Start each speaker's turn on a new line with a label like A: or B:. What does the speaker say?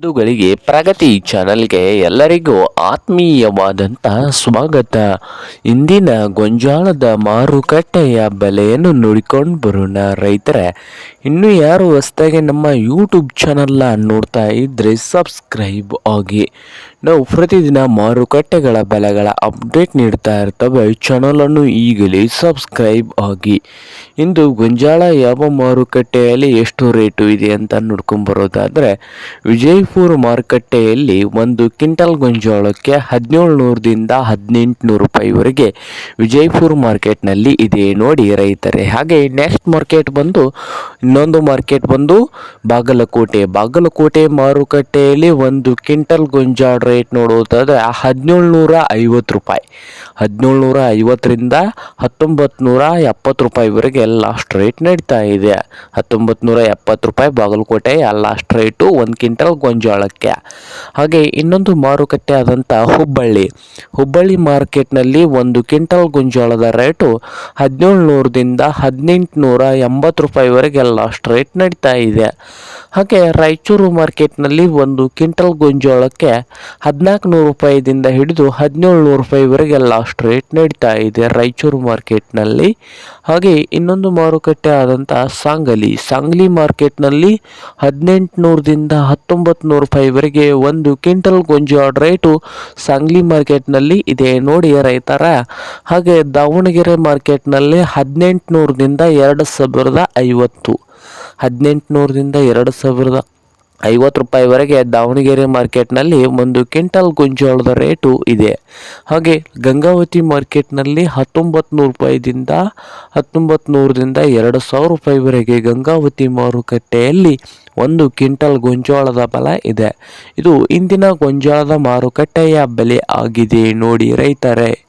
A: ಬಂಧುಗಳಿಗೆ ಪ್ರಗತಿ ಚಾನಲ್ಗೆ ಎಲ್ಲರಿಗೂ ಆತ್ಮೀಯವಾದಂತಹ ಸ್ವಾಗತ. ಇಂದಿನ ಗೊಂಜಾಳದ ಮಾರುಕಟ್ಟೆಯ ಬೆಲೆಯನ್ನು ನೋಡಿಕೊಂಡು ಬರೋಣ ರೈತರೆ. ಇನ್ನು ಯಾರು ಹೊಸದಾಗಿ ನಮ್ಮ ಯೂಟ್ಯೂಬ್ ಚಾನಲ್ನ ನೋಡ್ತಾ ಇದ್ದರೆ ಸಬ್ಸ್ಕ್ರೈಬ್ ಆಗಿ. ನಾವು ಪ್ರತಿದಿನ ಮಾರುಕಟ್ಟೆಗಳ ಬೆಲೆಗಳ ಅಪ್ಡೇಟ್ ನೀಡ್ತಾ ಇರ್ತವೆ. ಚಾನಲನ್ನು ಈಗಲೇ ಸಬ್ಸ್ಕ್ರೈಬ್ ಆಗಿ. ಇಂದು ಗೊಂಜಾಳ ಯಾವ ಮಾರುಕಟ್ಟೆಯಲ್ಲಿ ಎಷ್ಟು ರೇಟು ಇದೆ ಅಂತ ನೋಡ್ಕೊಂಬರೋದಾದರೆ ವಿಜಯಪುರ ಮಾರುಕಟ್ಟೆಯಲ್ಲಿ ಒಂದು ಕ್ವಿಂಟಲ್ ಗೊಂಜಾಳಕ್ಕೆ ಹದಿನೇಳು ನೂರದಿಂದ ಹದಿನೆಂಟುನೂರು ರೂಪಾಯಿವರೆಗೆ ವಿಜಯಪುರ ಮಾರ್ಕೆಟ್ನಲ್ಲಿ ಇದೆ ನೋಡಿ ರೈತರೆ. ಹಾಗೆ ನೆಕ್ಸ್ಟ್ ಮಾರ್ಕೆಟ್ ಬಂದು, ಇನ್ನೊಂದು ಮಾರ್ಕೆಟ್ ಬಂದು ಬಾಗಲಕೋಟೆ. ಬಾಗಲಕೋಟೆ ಮಾರುಕಟ್ಟೆಯಲ್ಲಿ ಒಂದು ಕ್ವಿಂಟಲ್ ಗೊಂಜಾಳ ರೇಟ್ ನೋಡುವುದಾದ್ರೆ ಹದಿನೇಳು ನೂರ ಐವತ್ತು ರೂಪಾಯಿ. ಹದಿನೇಳು ನೂರ ಐವತ್ತರಿಂದ ಹತ್ತೊಂಬತ್ತು ನೂರ ಎಪ್ಪತ್ತು ರೂಪಾಯಿವರೆಗೆ ಲಾಸ್ಟ್ ರೇಟ್ ನಡೀತಾ ಇದೆ. ಹತ್ತೊಂಬತ್ತು ನೂರ ಎಪ್ಪತ್ತು ರೂಪಾಯಿ ಬಾಗಲಕೋಟೆ ಲಾಸ್ಟ್ ರೇಟು ಒಂದು ಕ್ವಿಂಟಲ್ ಗೊಂಜಾಳಕ್ಕೆ. ಹಾಗೆ ಇನ್ನೊಂದು ಮಾರುಕಟ್ಟೆ ಆದಂಥ ಹುಬ್ಬಳ್ಳಿ. ಹುಬ್ಬಳ್ಳಿ ಮಾರ್ಕೆಟ್ನಲ್ಲಿ ಒಂದು ಕ್ವಿಂಟಲ್ ಗೊಂಜಾಳದ ರೇಟು ಹದಿನೇಳು ನೂರದಿಂದ ಹದಿನೆಂಟು ನೂರ ಎಂಬತ್ತು ರೂಪಾಯಿವರೆಗೆ ಲಾಸ್ಟ್ ರೇಟ್ ನಡೀತಾ ಇದೆ. ಹಾಗೆ ರಾಯಚೂರು ಮಾರ್ಕೆಟ್ನಲ್ಲಿ ಒಂದು ಕ್ವಿಂಟಲ್ ಗೊಂಜಾಳಕ್ಕೆ ಹದಿನಾಲ್ಕು ನೂರು ರೂಪಾಯಿದಿಂದ ಹಿಡಿದು ಹದಿನೇಳು ನೂರು ರೂಪಾಯಿವರೆಗೆ ಲಾಸ್ಟ್ ರೇಟ್ ನಡೀತಾ ಇದೆ ರಾಯಚೂರು ಮಾರ್ಕೆಟ್ನಲ್ಲಿ. ಹಾಗೆ ಇನ್ನೊಂದು ಮಾರುಕಟ್ಟೆ ಆದಂಥ ಸಾಂಗಲಿ. ಸಾಂಗ್ಲಿ ಮಾರ್ಕೆಟ್ನಲ್ಲಿ ಹದಿನೆಂಟು ನೂರದಿಂದ ಹತ್ತೊಂಬತ್ತು ನೂರು ರೂಪಾಯಿವರೆಗೆ ಒಂದು ಕ್ವಿಂಟಲ್ ಗೊಂಜಾಳ ರೇಟು ಸಂಗ್ಲಿ ಮಾರ್ಕೆಟ್ನಲ್ಲಿ ಇದೆ ನೋಡಿ ರೈತರ. ಹಾಗೆ ದಾವಣಗೆರೆ ಮಾರ್ಕೆಟ್ನಲ್ಲಿ ಹದಿನೆಂಟು ನೂರದಿಂದ ಎರಡು ಸಾವಿರದ ಐವತ್ತು. ಹದಿನೆಂಟು ನೂರದಿಂದ ಎರಡು ಸಾವಿರದ ಐವತ್ತು ರೂಪಾಯಿವರೆಗೆ ದಾವಣಗೆರೆ ಮಾರ್ಕೆಟ್ನಲ್ಲಿ ಒಂದು ಕ್ವಿಂಟಲ್ ಗೊಂಜಾಳದ ರೇಟು ಇದೆ. ಹಾಗೆ ಗಂಗಾವತಿ ಮಾರ್ಕೆಟ್ನಲ್ಲಿ ಹತ್ತೊಂಬತ್ತು ನೂರು ರೂಪಾಯಿದಿಂದ ಹತ್ತೊಂಬತ್ತು ನೂರರಿಂದ ಎರಡು ಸಾವಿರ ರೂಪಾಯಿವರೆಗೆ ಗಂಗಾವತಿ ಮಾರುಕಟ್ಟೆಯಲ್ಲಿ ಒಂದು ಕ್ವಿಂಟಲ್ ಗೊಂಜೋಳದ ಬಲ ಇದೆ. ಇದು ಇಂದಿನ ಗೊಂಜಾಳದ ಮಾರುಕಟ್ಟೆಯ ಬೆಲೆ ಆಗಿದೆ ನೋಡಿ ರೈತರೇ.